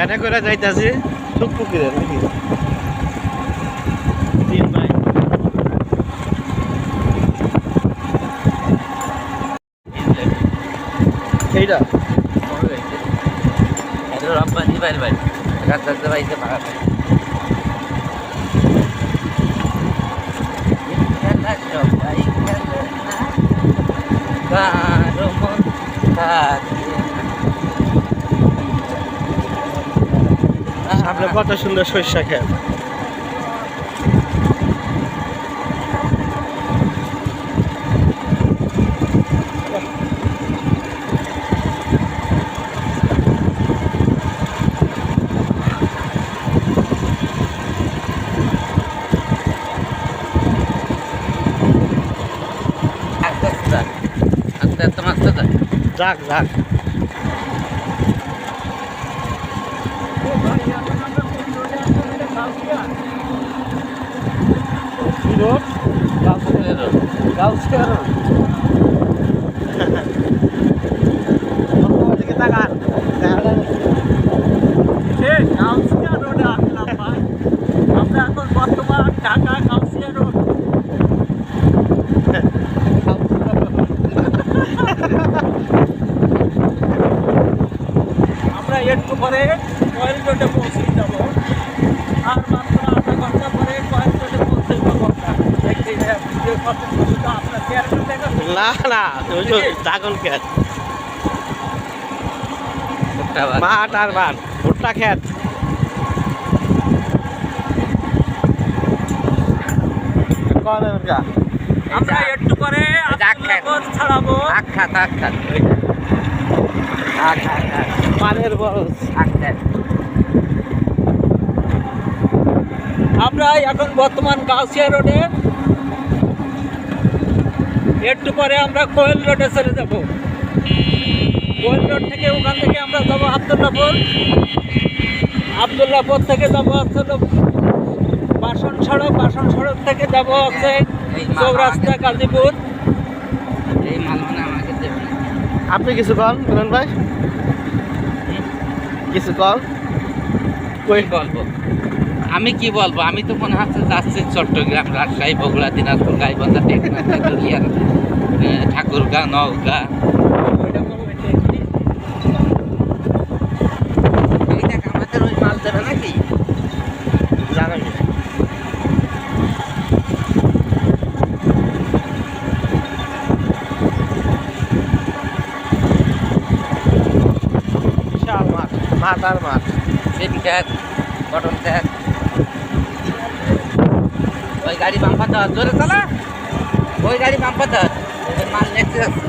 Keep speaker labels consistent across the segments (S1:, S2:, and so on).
S1: ব্যানে করে যাইতাছি। পুকুরে নাকি? এইটা?
S2: রব্বানি বাইরে বাইরে রাস্তাতে বাইরে ভাড়া কারও
S1: সামনে কত সুন্দর সরিষা খেত
S2: যাক। যাক।
S1: Road
S2: Gausia road.
S1: Gausia road
S3: আমরা এখন বর্তমান ঢাকা গাউসিয়া রোড আমরা একটু পরে রোডে পৌঁছে যাব আর মাত্র আধা ঘণ্টা পরে কয়েল রোডে পৌঁছে
S1: না না ওই যে ড্রাগন খেত। মাঠ আর মাঠ ভুট্টা খেত। কন
S3: আমরা একটু পরে। আব্দুল্লাহগঞ্জ ছাড়াবো।
S2: আখ্যাত আখ্যাত। আখ্যাত
S1: মানের বড়
S2: আখ্যাত
S3: আমরা এখন বর্তমান গাউসিয়া রোডে। একটু পরে আমরা কোয়েল রোডে চলে যাব। কোয়েল রোড থেকে ওখান থেকে আমরা যাব আবদুল্লাপুর। আবদুল্লাপুর থেকে যাব হচ্ছে বাসন সড়ক। বাসন সড়ক থেকে যাব হচ্ছে চৌরাস্তা গাজীপুর।
S2: এই মালগুলো আমাকে দেবে
S1: আপনি কিছু কন বিমান ভাই। কিছু কন।
S2: কি বলব? আমি কি বলব? আমি তো মনে হচ্ছে যাচ্ছি চট্টগ্রাম রাজশাহী বগুড়া দিনাজপুর গাইবান্ধা আহ, ঠাকুরগাঁ নওগাঁ। আমাদের ওই মাল দেবে নাকি
S1: আর মাঠ
S2: সিম খ্যাত খ্যাত ওই গাড়ি বাম্পার ধর জোরে চালা ওই গাড়ি বাম্পার ওই মাল দেখতে যাচ্ছে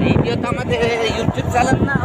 S2: ভিডিও তো আমাদের ইউটিউব চ্যানেল না